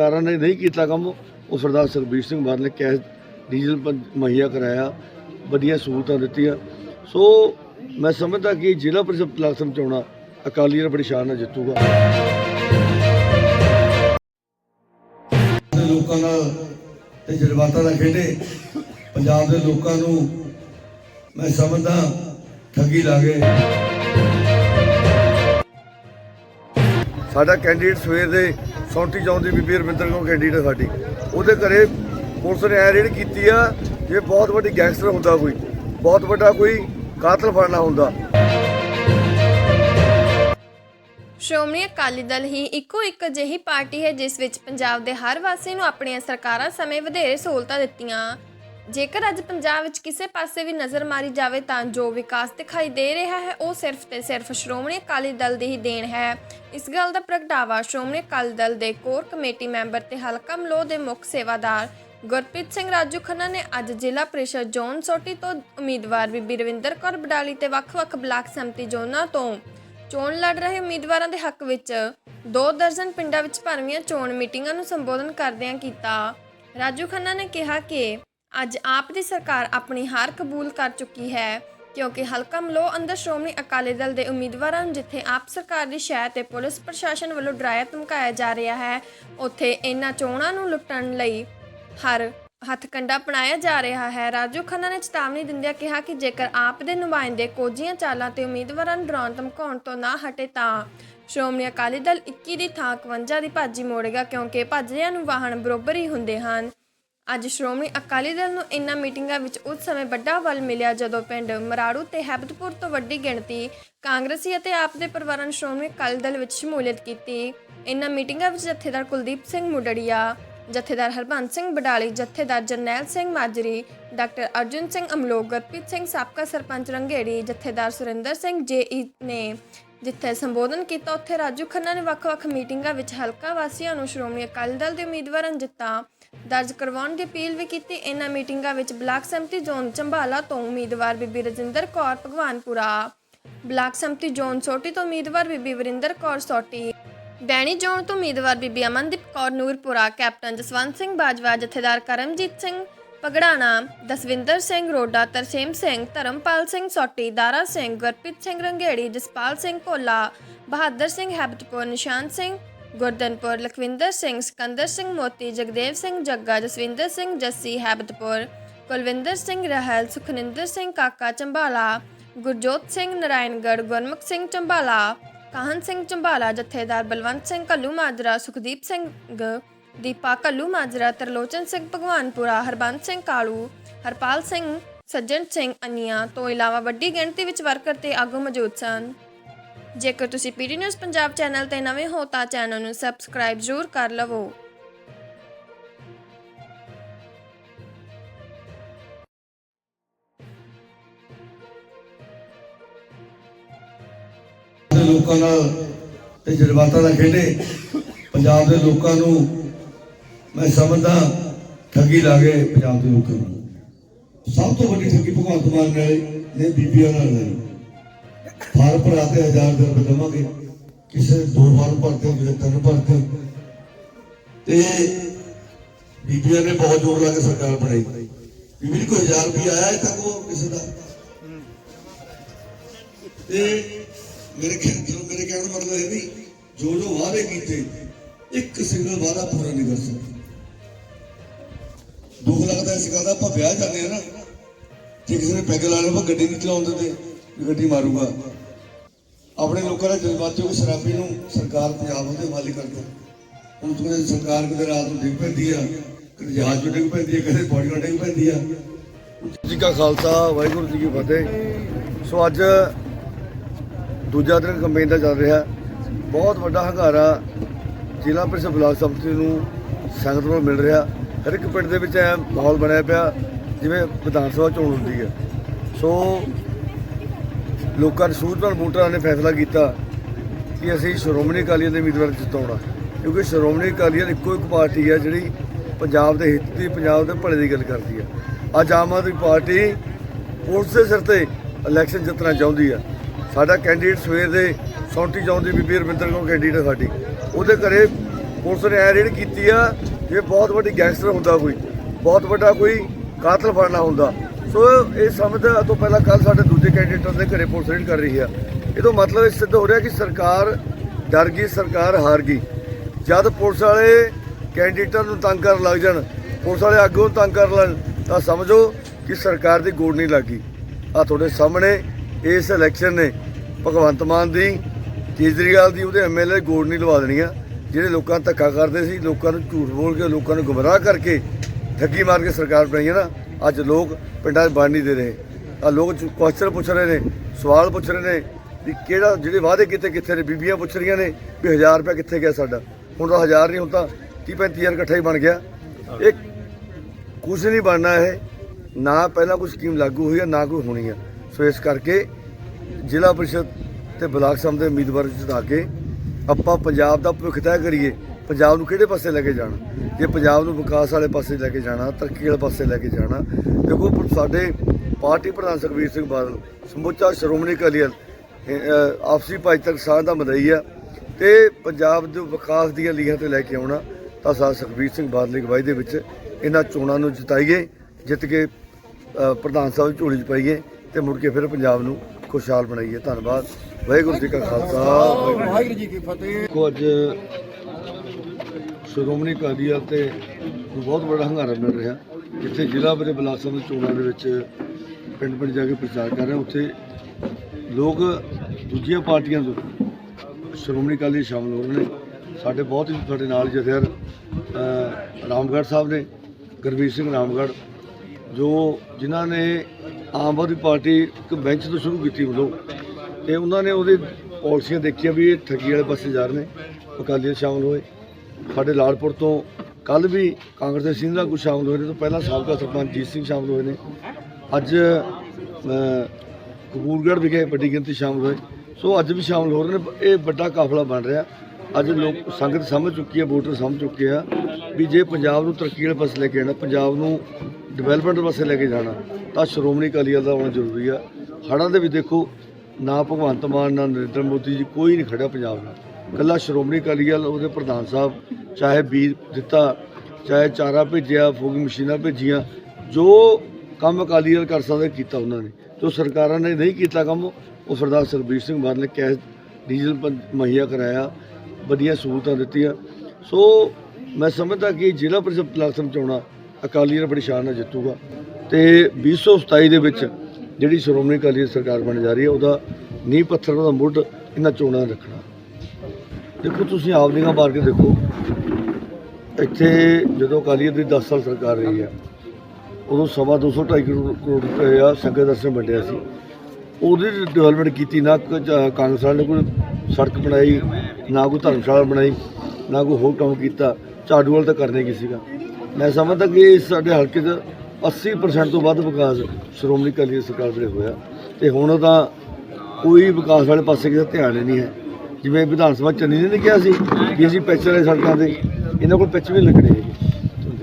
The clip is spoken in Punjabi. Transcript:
ਸਰਕਾਰਾਂ ਨੇ ਨਹੀਂ ਕੀਤਾ ਕੰਮ ਉਹ ਸਰਦਾਰ ਸੁਖਬੀਰ ਸਿੰਘ ਬਾਦਲ ਨੇ ਕੈਸ਼ ਡੀਜ਼ਲ ਮੁਹੱਈਆ ਕਰਾਇਆ ਵਧੀਆ ਸਹੂਲਤਾਂ ਦਿੱਤੀਆਂ। ਸੋ ਮੈਂ ਸਮਝਦਾ ਕਿ ਜ਼ਿਲ੍ਹਾ ਪ੍ਰੀਸ਼ਦ ਬਲਾਕ ਸਮਿਤੀ ਚੋਣਾਂ ਅਕਾਲੀ ਦਲ ਬੜੀ ਸ਼ਾਨ ਨਾਲ ਜਿੱਤੂਗਾ। ਲੋਕਾਂ ਨਾਲ ਤੇ ਜਜ਼ਬਾਤਾਂ ਨਾਲ ਖੇਡੇ ਪੰਜਾਬ ਦੇ ਲੋਕਾਂ ਨੂੰ ਮੈਂ ਸਮਝਦਾ ਠੱਗੀ ਲਾ ਗਏ ਸਾਡਾ ਕੈਂਡੀਡੇਟ ਸਵੇਰ ਦੇ ਸੌਂਟੀ ਚੌਂ ਦੀ ਬੀਬੀ ਰਵਿੰਦਰ ਕੌਰ ਕੈਂਡੀਡੇਟ ਸਾਡੀ। ਉਹਦੇ ਘਰੇ ਪੁਲਿਸ ਨੇ ਐ ਰੇਡ ਕੀਤੀ ਆ, ਜੇ ਬਹੁਤ ਵੱਡੀ ਗੈਂਗਸਟਰ ਹੁੰਦਾ ਕੋਈ, ਬਹੁਤ ਵੱਡਾ ਕੋਈ ਕਾਤਲ ਫੜਨਾ ਹੁੰਦਾ। ਸ਼੍ਰੋਮਣੀ ਅਕਾਲੀ ਦਲ ਹੀ ਇੱਕੋ ਇੱਕ ਅਜਿਹੀ ਪਾਰਟੀ ਹੈ, ਜਿਸ ਵਿੱਚ ਪੰਜਾਬ ਦੇ ਹਰ ਵਾਸੀ ਨੂੰ ਆਪਣੀਆਂ ਸਰਕਾਰਾਂ ਸਮੇਂ ਵਧੇਰੇ ਸਹੂਲਤਾਂ ਦਿੱਤੀਆਂ। ਜੇਕਰ ਅੱਜ ਪੰਜਾਬ ਵਿੱਚ ਕਿਸੇ ਪਾਸੇ ਵੀ ਨਜ਼ਰ ਮਾਰੀ ਜਾਵੇ ਤਾਂ ਜੋ ਵਿਕਾਸ ਦਿਖਾਈ ਦੇ ਰਿਹਾ ਹੈ, ਉਹ ਸਿਰਫ ਤੇ ਸਿਰਫ ਸ਼੍ਰੋਮਣੀ ਅਕਾਲੀ ਦਲ ਦੀ ਹੀ ਦੇਣ ਹੈ। ਇਸ ਗੱਲ ਦਾ ਪ੍ਰਗਟਾਵਾ ਸ਼੍ਰੋਮਣੀ ਅਕਾਲੀ ਦਲ ਦੇ ਕੋਰ ਕਮੇਟੀ ਮੈਂਬਰ ਤੇ ਹਲਕਾ ਮਲੋਹ ਦੇ ਮੁੱਖ ਸੇਵਾਦਾਰ ਗੁਰਪ੍ਰੀਤ ਸਿੰਘ ਰਾਜੂ ਖੰਨਾ ਨੇ ਅੱਜ ਜ਼ਿਲ੍ਹਾ ਪ੍ਰੀਸ਼ਦ ਜ਼ੋਨ ਸੋਟੀ ਤੋਂ ਉਮੀਦਵਾਰ ਬੀਬੀ ਰਵਿੰਦਰ ਕੌਰ ਬਡਾਲੀ ਤੇ ਵੱਖ-ਵੱਖ ਬਲਾਕ ਸੰਮਤੀ ਜ਼ੋਨਾਂ ਤੋਂ ਚੋਣ ਲੜ ਰਹੇ ਉਮੀਦਵਾਰਾਂ ਦੇ ਹੱਕ ਵਿੱਚ ਦੋ ਦਰਜਨ ਪਿੰਡਾਂ ਵਿੱਚ ਭਰਵੀਆਂ ਚੋਣ ਮੀਟਿੰਗਾਂ ਨੂੰ ਸੰਬੋਧਨ ਕਰਦਿਆਂ ਕੀਤਾ। ਰਾਜੂ ਖੰਨਾ ਨੇ ਕਿਹਾ ਕਿ ਅੱਜ ਆਪ ਦੀ ਸਰਕਾਰ ਆਪਣੀ ਹਾਰ ਕਬੂਲ ਕਰ ਚੁੱਕੀ ਹੈ, ਕਿਉਂਕਿ ਹਲਕਾ ਮਲੋ ਅੰਦਰ ਸ਼੍ਰੋਮਣੀ ਅਕਾਲੀ ਦਲ ਦੇ ਉਮੀਦਵਾਰਾਂ ਨੂੰ ਜਿੱਥੇ ਆਪ ਸਰਕਾਰ ਦੀ ਸ਼ਹਿ ਤੇ ਪੁਲਿਸ ਪ੍ਰਸ਼ਾਸਨ ਵੱਲੋਂ ਡਰਾਇਆ ਧਮਕਾਇਆ ਜਾ ਰਿਹਾ ਹੈ, ਉੱਥੇ ਇਹਨਾਂ ਚੋਣਾਂ ਨੂੰ ਲੁੱਟਣ ਲਈ ਹਰ ਹੱਥਕੰਡਾ ਅਪਣਾਇਆ ਜਾ ਰਿਹਾ ਹੈ। ਰਾਜੂ ਖੰਨਾ ਨੇ ਚੇਤਾਵਨੀ ਦਿੰਦਿਆਂ ਕਿਹਾ ਕਿ ਜੇਕਰ ਆਪ ਦੇ ਨੁਮਾਇੰਦੇ ਕੋਝੀਆਂ ਚਾਲਾਂ ਤੇ ਉਮੀਦਵਾਰਾਂ ਨੂੰ ਡਰਾਉਣ ਧਮਕਾਉਣ ਤੋਂ ਨਾ ਹਟੇ ਤਾਂ ਸ਼੍ਰੋਮਣੀ ਅਕਾਲੀ ਦਲ 21 ਦੀ ਥਾਂ 51 ਦੀ ਭਾਜੀ ਮੋੜੇਗਾ, ਕਿਉਂਕਿ ਭੱਜਦਿਆਂ ਨੂੰ ਵਾਹਨ ਬਰੋਬਰ ਹੀ ਹੁੰਦੇ ਹਨ। ਅੱਜ ਸ਼੍ਰੋਮਣੀ ਅਕਾਲੀ ਦਲ ਨੂੰ ਇਨ੍ਹਾਂ ਮੀਟਿੰਗਾਂ ਵਿੱਚ ਉਸ ਸਮੇਂ ਵੱਡਾ ਵੱਲ ਮਿਲਿਆ ਜਦੋਂ ਪਿੰਡ ਮਰਾੜੂ ਤੇ ਹੈਬਤਪੁਰ ਤੋਂ ਵੱਡੀ ਗਿਣਤੀ ਕਾਂਗਰਸੀ ਅਤੇ ਆਪ ਦੇ ਪਰਿਵਾਰਾਂ ਨੇ ਸ਼੍ਰੋਮਣੀ ਅਕਾਲੀ ਦਲ ਵਿੱਚ ਸ਼ਮੂਲੀਅਤ ਕੀਤੀ। ਇਨ੍ਹਾਂ ਮੀਟਿੰਗਾਂ ਵਿੱਚ ਜਥੇਦਾਰ ਕੁਲਦੀਪ ਸਿੰਘ ਮੁਡੜੀਆ, ਜਥੇਦਾਰ ਹਰਬੰਸ ਸਿੰਘ ਬਡਾਲੀ, ਜਥੇਦਾਰ ਜਰਨੈਲ ਸਿੰਘ ਮਾਜਰੀ, ਡਾਕਟਰ ਅਰਜੁਨ ਸਿੰਘ ਅਮਲੋਕ ਗੁਰਪ੍ਰੀਤ ਸਿੰਘ ਸਾਬਕਾ ਸਰਪੰਚ ਰੰਗੇੜੀ, ਜਥੇਦਾਰ ਸੁਰਿੰਦਰ ਸਿੰਘ ਜੇਈ ਨੇ ਜਿੱਥੇ ਸੰਬੋਧਨ ਕੀਤਾ, ਉੱਥੇ ਰਾਜੂ ਖੰਨਾ ਨੇ ਵੱਖ-ਵੱਖ ਮੀਟਿੰਗਾਂ ਵਿੱਚ ਹਲਕਾ ਵਾਸੀਆਂ ਨੂੰ ਸ਼੍ਰੋਮਣੀ ਅਕਾਲੀ ਦਲ ਦੇ ਉਮੀਦਵਾਰਾਂ ਜਿੱਤਾਂ ਦਰਜ ਕਰਵਾਉਣ ਦੀ ਅਪੀਲ ਵੀ ਕੀਤੀ। ਇਹਨਾਂ ਮੀਟਿੰਗਾਂ ਵਿੱਚ ਬਲਾਕ ਸੰਮਤੀ ਜ਼ੋਨ ਚੰਬਾਲਾ ਤੋਂ ਉਮੀਦਵਾਰ ਬੀਬੀ ਰਜਿੰਦਰ ਕੌਰ ਭਗਵਾਨਪੁਰਾ, ਬਲਾਕ ਸੰਮਤੀ ਜ਼ੋਨ ਸੋਟੀ ਤੋਂ ਉਮੀਦਵਾਰ ਬੀਬੀ ਵਰਿੰਦਰ ਕੌਰ ਸੋਟੀ ਬੈਣੀ ਜ਼ੋਨ ਤੋਂ ਉਮੀਦਵਾਰ ਬੀਬੀ ਅਮਨਦੀਪ ਕੌਰ ਨੂਰਪੁਰਾ, ਕੈਪਟਨ ਜਸਵੰਤ ਸਿੰਘ ਬਾਜਵਾ, ਜਥੇਦਾਰ ਕਰਮਜੀਤ ਸਿੰਘ ਪਗੜਾਣਾ ਦਸਵਿੰਦਰ ਸਿੰਘ ਰੋਡਾ, ਤਰਸੇਮ ਸਿੰਘ, ਧਰਮਪਾਲ ਸਿੰਘ ਸੋਟੀ, ਦਾਰਾ ਸਿੰਘ, ਗੁਰਪ੍ਰੀਤ ਸਿੰਘ ਰੰਗੇੜੀ, ਜਸਪਾਲ ਸਿੰਘ ਭੋਲਾ, ਬਹਾਦਰ ਸਿੰਘ ਹੈਬਤਪੁਰ, ਨਿਸ਼ਾਨ ਸਿੰਘ, ਗੁਰਦਨਪੁਰ, ਲਖਵਿੰਦਰ ਸਿੰਘ, ਸਿਕੰਦਰ ਸਿੰਘ ਮੋਤੀ, ਜਗਦੇਵ ਸਿੰਘ ਜੱਗਾ, ਜਸਵਿੰਦਰ ਸਿੰਘ ਜੱਸੀ ਹੈਬਤਪੁਰ, ਕੁਲਵਿੰਦਰ ਸਿੰਘ ਰਹਿਲ, ਸੁਖਨਿੰਦਰ ਸਿੰਘ ਕਾਕਾ ਚੰਬਾਲਾ, ਗੁਰਜੋਤ ਸਿੰਘ ਨਰਾਇਣਗੜ੍ਹ, ਗੁਰਮੁਖ ਸਿੰਘ ਚੰਬਾਲਾ, ਕਾਹਨ ਸਿੰਘ ਚੰਬਾਲਾ, ਜਥੇਦਾਰ ਬਲਵੰਤ ਸਿੰਘ ਕੱਲੂ ਮਾਜਰਾ, ਸੁਖਦੀਪ ਸਿੰਘ ਦੀਪਾ ਕੱਲੂ ਮਾਜਰਾ, ਤਰਲੋਚਨ ਸਿੰਘ, ਭਗਵਾਨਪੁਰਾ, ਹਰਬੰਸ ਸਿੰਘ, ਕਾਲੂ, ਹਰਪਾਲ ਸਿੰਘ, ਸੱਜਣ ਸਿੰਘ ਅਨੀਆਂ ਤੋਂ ਇਲਾਵਾ ਵੱਡੀ ਗਿਣਤੀ ਵਿੱਚ ਵਰਕਰ ਤੇ ਆਗੂ ਮੌਜੂਦ ਸਨ। ਜੇਕਰ ਤੁਸੀਂ ਪੀਡੀ ਨਿਊਜ਼ ਪੰਜਾਬ ਚੈਨਲ ਤੇ ਨਵੇਂ ਹੋ ਤਾਂ ਚੈਨਲ ਨੂੰ ਸਬਸਕ੍ਰਾਈਬ ਜ਼ਰੂਰ ਕਰ ਲਵੋ। ਲੋਕਾਂ ਨਾਲ ਤੇ ਜਜ਼ਬਾਤਾਂ ਨਾਲ ਖੇਡੇ। ਪੰਜਾਬ ਦੇ ਲੋਕਾਂ ਨੂੰ ਮੈਂ ਸਮਝਦਾ ਠੱਗੀ ਲਾ ਗਏ ਪੰਜਾਬ ਦੇ ਲੋਕਾਂ ਨੂੰ। ਸਭ ਤੋਂ ਵੱਡੀ ਠੱਗੀ ਭਗਵੰਤ ਮਾਨ ਨੇ ਨੇ ਬੀਬੀਆਂ ਨਾਲ ਲਈ ਫਾਰਮ ਭਰਾ ਤੇ ਹਜ਼ਾਰ ਰੁਪਏ ਦੇਵਾਂਗੇ। ਕਿਸੇ ਦੋ ਫਾਰਮ ਭਰਦੇ ਕਿਸੇ ਤਿੰਨ ਭਰਤੇ। ਤੇ ਬੀਬੀਆਂ ਨੇ ਬਹੁਤ ਜ਼ੋਰ ਲਾ ਕੇ ਸਰਕਾਰ ਬਣਾਈ। ਬੀਬੀ ਕੋਈ ਹਜ਼ਾਰ ਰੁਪਏ ਆਇਆ ਹੈ ਤੱਕ ਉਹ ਕਿਸੇ ਦਾ? ਤੇ ਮੇਰੇ ਖਿਆਲ ਮੇਰੇ ਕਹਿਣ ਦਾ ਮਤਲਬ ਇਹ ਵੀ ਜੋ ਜੋ ਵਾਅਦੇ ਕੀਤੇ, ਇੱਕ ਸਿੰਗਲ ਵਾਅਦਾ ਪੂਰਾ ਨਹੀਂ ਕਰ ਸਕੇ ਦੁੱਖ ਲੱਗਦਾ ਇਸ ਗੱਲ ਦਾ, ਆਪਾਂ ਵਿਆਹ ਜਾਂਦੇ ਆ ਨਾ। ਜੇ ਕਿਸੇ ਨੇ ਪੈਗ ਲਾ ਲਿਆ ਗੱਡੀ ਨਹੀਂ ਚਲਾਉਣ ਦਿੰਦੇ ਗੱਡੀ ਮਾਰੂਗਾ। ਆਪਣੇ ਲੋਕਾਂ ਦਾ ਜਜ਼ਬਾਤੋਂ ਕਿ ਸ਼ਰਾਬੀ ਨੂੰ ਸਰਕਾਰ ਪੰਜਾਬ ਉਹਦੇ ਹਵਾਲੇ ਕਰਦਾ ਹੁਣ ਤੁਹਾਨੂੰ ਸਰਕਾਰ ਕਿਤੇ ਰਾਤ ਨੂੰ ਡਿੱਗ ਪੈਂਦੀ ਆ ਕਦੇ ਜਹਾਜ਼ ਡਿੱਗ ਪੈਂਦੀ ਆ ਕਦੇ ਬੋਡੀ ਡਿੱਗ ਪੈਂਦੀ ਆ। ਜੀ ਕਾ ਖਾਲਸਾ, ਵਾਹਿਗੁਰੂ ਜੀ ਕੀ ਫਤਿਹ। ਸੋ ਅੱਜ ਦੂਜਾ ਦਿਨ ਕੰਪੇਨ ਦਾ ਚੱਲ ਰਿਹਾ। ਬਹੁਤ ਵੱਡਾ ਹੰਗਾਰਾ ਜ਼ਿਲ੍ਹਾ ਪ੍ਰੀਸ਼ਦ ਬਲਾਕ ਸੰਮਤੀ ਨੂੰ ਸੰਗਤ ਨੂੰ ਮਿਲ ਰਿਹਾ। ਹਰ ਇੱਕ ਪਿੰਡ ਦੇ ਵਿੱਚ ਐ ਮਾਹੌਲ ਬਣਿਆ ਪਿਆ, ਜਿਵੇਂ ਵਿਧਾਨ ਸਭਾ ਚੋਣ ਹੁੰਦੀ ਹੈ। ਸੋ ਲੋਕਾਂ ਨੇ ਸੂਝਵਾਨ ਵੋਟਰਾਂ ਨੇ ਫੈਸਲਾ ਕੀਤਾ ਕਿ ਅਸੀਂ ਸ਼੍ਰੋਮਣੀ ਅਕਾਲੀ ਦੇ ਉਮੀਦਵਾਰ ਜਿਤਾਉਣਾ। ਕਿਉਂਕਿ ਸ਼੍ਰੋਮਣੀ ਅਕਾਲੀ ਦਲ ਇੱਕੋ ਇੱਕ ਪਾਰਟੀ ਹੈ ਜਿਹੜੀ ਪੰਜਾਬ ਦੇ ਹਿੱਤ ਦੀ, ਪੰਜਾਬ ਦੇ ਭਲੇ ਦੀ ਗੱਲ ਕਰਦੀ ਹੈ। ਅੱਜ ਆਮ ਆਦਮੀ ਪਾਰਟੀ ਪੁਲਿਸ ਦੇ ਸਿਰ ਤੇ ਇਲੈਕਸ਼ਨ ਜਿੱਤਣਾ ਚਾਹੁੰਦੀ ਹੈ। ਸਾਡਾ ਕੈਂਡੀਡੇਟ ਸਵੇਰ ਦੇ ਸੌਂਟੀ ਚੌਂ ਬੀਬੀ ਰਵਿੰਦਰ ਕੌਰ ਕੈਂਡੀਡੇਟ ਸਾਡੀ। ਉਹਦੇ ਘਰੇ ਪੁਲਿਸ ਨੇ ਐ ਰੇਡ ਕੀਤੀ ਆ ਜੇ ਬਹੁਤ ਵੱਡੀ ਗੈਂਗਸਟਰ ਹੁੰਦਾ ਕੋਈ, ਬਹੁਤ ਵੱਡਾ ਕੋਈ ਕਾਤਲ ਫੜਨਾ ਹੁੰਦਾ। ਸੋ ਇਹ ਸਮਝ ਤੋਂ ਪਹਿਲਾਂ ਕੱਲ ਸਾਡੇ ਦੂਜੇ ਕੈਂਡੀਡੇਟਾਂ ਦੇ ਘਰੇ ਪੁਲਿਸ ਰੇਡ ਕਰ ਰਹੀ ਆ। ਇਹਦਾ ਮਤਲਬ ਇਹ ਸਿੱਧ ਹੋ ਰਿਹਾ ਕਿ ਸਰਕਾਰ ਡਰ ਗਈ, ਸਰਕਾਰ ਹਾਰ ਗਈ। ਜਦ ਪੁਲਿਸ ਵਾਲੇ ਕੈਂਡੀਡੇਟਾਂ ਨੂੰ ਤੰਗ ਕਰਨ ਲੱਗ ਜਾਣ, ਪੁਲਿਸ ਵਾਲੇ ਆਗੂ ਨੂੰ ਤੰਗ ਕਰ ਲੈਣ, ਤਾਂ ਸਮਝੋ ਕਿ ਸਰਕਾਰ ਦੀ ਗੋੜ ਨਹੀਂ ਲੱਗੀ। ਆ ਤੁਹਾਡੇ ਸਾਹਮਣੇ ਇਸ ਇਲੈਕਸ਼ਨ ਨੇ ਭਗਵੰਤ ਮਾਨ ਦੀ, ਕੇਜਰੀਵਾਲ ਦੀ, ਉਹਦੇ ਐਮਐਲਏ ਗੋੜ ਨਹੀਂ ਲਵਾ ਦੇਣੀ ਆ ਜਿਹੜੇ ਲੋਕਾਂ ਧੱਕਾ ਕਰਦੇ ਸੀ, ਲੋਕਾਂ ਨੂੰ ਝੂਠ ਬੋਲ ਕੇ, ਲੋਕਾਂ ਨੂੰ ਗੁੰਮਰਾਹ ਕਰਕੇ ਠੱਗੀ ਮਾਰ ਕੇ ਸਰਕਾਰ ਬਣਾਈ ਹੈ ਨਾ, ਅੱਜ ਲੋਕ ਪਿੰਡਾਂ 'ਚ ਬਣ ਨਹੀਂ ਦੇ ਰਹੇ। ਆ ਲੋਕ ਕੁਐਸਚਨ ਪੁੱਛ ਰਹੇ ਨੇ, ਸਵਾਲ ਪੁੱਛ ਰਹੇ ਨੇ ਵੀ ਕਿਹੜਾ, ਜਿਹੜੇ ਵਾਅਦੇ ਕੀਤੇ ਕਿੱਥੇ ਨੇ, ਬੀਬੀਆਂ ਪੁੱਛ ਰਹੀਆਂ ਨੇ ਵੀ 1000 ਰੁਪਏ ਕਿੱਥੇ ਗਿਆ ਸਾਡਾ। ਹੁਣ ਤਾਂ 1000 ਨਹੀਂ, ਹੁਣ ਤਾਂ 30 35000 ਇਕੱਠਾ ਹੀ ਬਣ ਗਿਆ। ਇਹ ਕੁਝ ਨਹੀਂ ਬਣਨਾ ਇਹ, ਨਾ ਪਹਿਲਾਂ ਕੋਈ ਸਕੀਮ ਲਾਗੂ ਹੋਈ ਹੈ, ਨਾ ਕੋਈ ਹੋਣੀ ਹੈ। ਸੋ ਇਸ ਕਰਕੇ ਜ਼ਿਲ੍ਹਾ ਪਰਿਸ਼ਦ ਤੇ ਬਲਾਕ ਸਮਿਤੀ ਦੇ ਉਮੀਦਵਾਰ ਜਿਤਾ ਕੇ ਆਪਾਂ ਪੰਜਾਬ ਦਾ ਭਵਿੱਖ ਤੈਅ ਕਰੀਏ, ਪੰਜਾਬ ਨੂੰ ਕਿਹੜੇ ਪਾਸੇ ਲੈ ਕੇ ਜਾਣਾ? ਜੇ ਪੰਜਾਬ ਨੂੰ ਵਿਕਾਸ ਵਾਲੇ ਪਾਸੇ ਲੈ ਕੇ ਜਾਣਾ, ਤਰੱਕੀ ਵਾਲੇ ਪਾਸੇ ਲੈ ਕੇ ਜਾਣਾ, ਦੇਖੋ ਸਾਡੇ ਪਾਰਟੀ ਪ੍ਰਧਾਨ ਸੁਖਬੀਰ ਸਿੰਘ ਬਾਦਲ, ਸਮੁੱਚਾ ਸ਼੍ਰੋਮਣੀ ਅਕਾਲੀ ਦਲ ਆਪਸੀ ਭਾਈਚਾਰਕ ਸਾਂਝ ਦਾ ਮਦਈ ਆ ਤੇ ਪੰਜਾਬ ਦੇ ਵਿਕਾਸ ਦੀਆਂ ਲੀਹਾਂ ਤੇ ਲੈ ਕੇ ਆਉਣਾ, ਤਾਂ ਸਾ ਸੁਖਬੀਰ ਸਿੰਘ ਬਾਦਲ ਦੀ ਅਗਵਾਈ ਦੇ ਵਿੱਚ ਇਹਨਾਂ ਚੋਣਾਂ ਨੂੰ ਜਿਤਾਈਏ, ਜਿੱਤ ਕੇ ਪ੍ਰਧਾਨ ਸਾਹਿਬ ਝੋਲੀ 'ਚ ਪਾਈਏ ਤੇ ਮੁੜ ਕੇ ਫਿਰ ਪੰਜਾਬ ਨੂੰ ਖੁਸ਼ਹਾਲ ਬਣਾਈਏ ਧੰਨਵਾਦ। ਵਾਹਿਗੁਰੂ ਜੀ ਕਾ ਖਾਲਸਾ ਵਾਹਿਗੁਰੂ ਜੀ ਕੀ ਫਤਿਹ। ਕੋ ਅੱਜ ਸ਼੍ਰੋਮਣੀ ਅਕਾਲੀ ਦਲ ਤੇ ਬਹੁਤ ਵੱਡਾ ਹੰਗਾਰਾ ਮਿਲ ਰਿਹਾ। ਜਿੱਥੇ ਜ਼ਿਲ੍ਹਾ ਬਰੇ ਬਲਾਸਮ ਦੇ ਚੋਣਾਂ ਦੇ ਵਿੱਚ ਪਿੰਡ ਪਿੰਡ ਜਾ ਕੇ ਪ੍ਰਚਾਰ ਕਰ ਰਹੇ ਉੱਥੇ ਲੋਕ ਦੂਜੀਆਂ ਪਾਰਟੀਆਂ ਤੋਂ ਸ਼੍ਰੋਮਣੀ ਅਕਾਲੀ ਸ਼ਾਮਲ ਹੋ ਰਹੇ ਨੇ। ਸਾਡੇ ਬਹੁਤ ਹੀ ਸਾਡੇ ਨਾਲ ਜਥੇਦਾਰ ਅ, ਰਾਮਗੜ੍ਹ ਸਾਹਿਬ ਨੇ ਗੁਰਵੀਰ ਸਿੰਘ ਰਾਮਗੜ੍ਹ ਜੋ ਜਿਨ੍ਹਾਂ ਨੇ ਆਮ ਆਦਮੀ ਪਾਰਟੀ ਇੱਕ ਬੈਂਚ ਤੋਂ ਸ਼ੁਰੂ ਕੀਤੀ ਉਦੋਂ। ਤੇ ਉਹਨਾਂ ਨੇ ਉਹਦੀ ਪਾਲਿਸੀਆਂ ਦੇਖੀਆਂ ਵੀ ਇਹ ਠੱਗੀ ਵਾਲੇ ਪਾਸੇ ਜਾ ਰਹੇ ਨੇ ਅਕਾਲੀ ਦਲ ਸ਼ਾਮਲ ਹੋਏ। ਸਾਡੇ ਲਾਲਪੁਰ ਤੋਂ ਕੱਲ ਵੀ ਕਾਂਗਰਸ ਦੇ ਸੀਨੀਅਰ ਆਗੂ ਸ਼ਾਮਲ ਹੋਏ ਨੇ ਤੋਂ ਪਹਿਲਾਂ ਸਾਬਕਾ ਸਰਪੰਚ ਜੀਤ ਸਿੰਘ ਸ਼ਾਮਲ ਹੋਏ ਨੇ। ਅੱਜ ਅ, ਕਪੂਰਗੜ੍ਹ ਵਿਖੇ ਵੱਡੀ ਗਿਣਤੀ ਸ਼ਾਮਲ ਹੋਏ। ਸੋ ਅੱਜ ਵੀ ਸ਼ਾਮਲ ਹੋ ਰਹੇ ਨੇ ਇਹ ਵੱਡਾ ਕਾਫਲਾ ਬਣ ਰਿਹਾ। ਅੱਜ ਲੋਕ ਸੰਗਤ ਸਮਝ ਚੁੱਕੀ ਹੈ ਵੋਟਰ ਸਮਝ ਚੁੱਕੇ ਆ ਵੀ ਜੇ ਪੰਜਾਬ ਨੂੰ ਤਰੱਕੀ ਵਾਲੇ ਪਾਸੇ ਲੈ ਕੇ ਜਾਣਾ ਪੰਜਾਬ ਨੂੰ ਡਿਵੈਲਪਮੈਂਟ ਪਾਸੇ ਲੈ ਕੇ ਜਾਣਾ, ਤਾਂ ਸ਼੍ਰੋਮਣੀ ਅਕਾਲੀ ਦਲ ਦਾ ਹੋਣਾ ਜ਼ਰੂਰੀ ਆ। ਹੜ੍ਹਾਂ ਦੇ ਵਿੱਚ ਦੇਖੋ, ਨਾ ਭਗਵੰਤ ਮਾਨ, ਨਾ ਨਰਿੰਦਰ ਮੋਦੀ ਜੀ, ਕੋਈ ਨਹੀਂ ਖੜਿਆ ਪੰਜਾਬ ਨਾਲ। ਕੱਲਾ ਸ਼੍ਰੋਮਣੀ ਅਕਾਲੀ ਦਲ, ਉਹਦੇ ਪ੍ਰਧਾਨ ਸਾਹਿਬ, ਚਾਹੇ ਬੀਜ ਦਿੱਤਾ, ਚਾਹੇ ਚਾਰਾ ਭੇਜਿਆ ਫੋਗੀ ਮਸ਼ੀਨਾਂ ਭੇਜੀਆਂ, ਜੋ ਕੰਮ ਅਕਾਲੀ ਦਲ ਕਰ ਸਕਦੇ ਕੀਤਾ ਉਹਨਾਂ ਨੇ। ਜੋ ਸਰਕਾਰਾਂ ਨੇ ਨਹੀਂ ਕੀਤਾ ਕੰਮ, ਉਹ ਸਰਦਾਰ ਸਰਬੀਰ ਸਿੰਘ ਬਾਦਲ ਨੇ ਕੈਸ਼ ਡੀਜ਼ਲ ਮੁਹੱਈਆ ਕਰਾਇਆ, ਵਧੀਆ ਸਹੂਲਤਾਂ ਦਿੱਤੀਆਂ। ਸੋ ਮੈਂ ਸਮਝਦਾ ਕਿ ਜ਼ਿਲ੍ਹਾ ਪ੍ਰੀਸ਼ਦ ਬਲਾਕ ਸਮਝਾਉਣਾ ਅਕਾਲੀ ਦਲ ਬੜੀ ਸ਼ਾਨ ਨਾਲ ਜਿੱਤੂਗਾ ਤੇ 2027 ਦੇ ਵਿੱਚ ਜਿਹੜੀ ਸ਼੍ਰੋਮਣੀ ਅਕਾਲੀ ਦਲ ਸਰਕਾਰ ਬਣ ਜਾ ਰਹੀ ਹੈ ਉਹਦਾ ਨੀਂਹ ਪੱਥਰ ਉਹਦਾ ਮੁੱਢ ਇਹਨਾਂ ਚੋਣਾਂ ਰੱਖਣਾ। ਦੇਖੋ ਤੁਸੀਂ ਆਪ ਦੀਆਂ ਮਾਰ ਕੇ ਦੇਖੋ ਇੱਥੇ ਜਦੋਂ ਅਕਾਲੀ ਦਲ ਦੀ 10 ਸਾਲ ਸਰਕਾਰ ਰਹੀ ਹੈ ਉਦੋਂ ਸਵਾ 200 ਢਾਈ ਕਰੋੜ ਕਰੋੜ ਰੁਪਏ ਸੰਗਤ ਦਰਸ਼ਨ ਵੰਡਿਆ ਸੀ। ਉਹਦੀ ਡਿਵੈਲਪਮੈਂਟ ਕੀਤੀ ਨਾ ਕੁਝ, ਕਾਂਗਰਸ ਵਾਲੇ ਨੇ ਕੋਈ ਸੜਕ ਬਣਾਈ ਨਾ ਕੋਈ ਧਰਮਸ਼ਾਲਾ ਬਣਾਈ ਨਾ ਕੋਈ ਹੋਰ ਕੰਮ ਕੀਤਾ ਝਾੜੂ ਵਾਲ ਤਾਂ ਕਰਨੇ ਕੀ ਸੀਗਾ। ਮੈਂ ਸਮਝਦਾ ਕਿ ਸਾਡੇ ਹਲਕੇ 'ਚ 80% ਤੋਂ ਵੱਧ ਵਿਕਾਸ ਸ਼੍ਰੋਮਣੀ ਅਕਾਲੀ ਦਲ ਸਰਕਾਰ ਵੇਲੇ ਹੋਇਆ। ਤੇ ਹੁਣ ਤਾਂ ਕੋਈ ਵਿਕਾਸ ਵਾਲੇ ਪਾਸੇ ਕਿਸੇ ਧਿਆਨ ਹੀ ਨਹੀਂ ਹੈ। ਜਿਵੇਂ ਵਿਧਾਨ ਸਭਾ ਚੰਨੀ ਨੇ ਕਿਹਾ ਸੀ ਕਿ ਅਸੀਂ ਪੈਚ ਵਾਲੇ ਸੜਕਾਂ ਦੇ ਇਹਨਾਂ ਕੋਲ ਪੈਚ ਵੀ ਨਹੀਂ ਲੱਗਣੇ।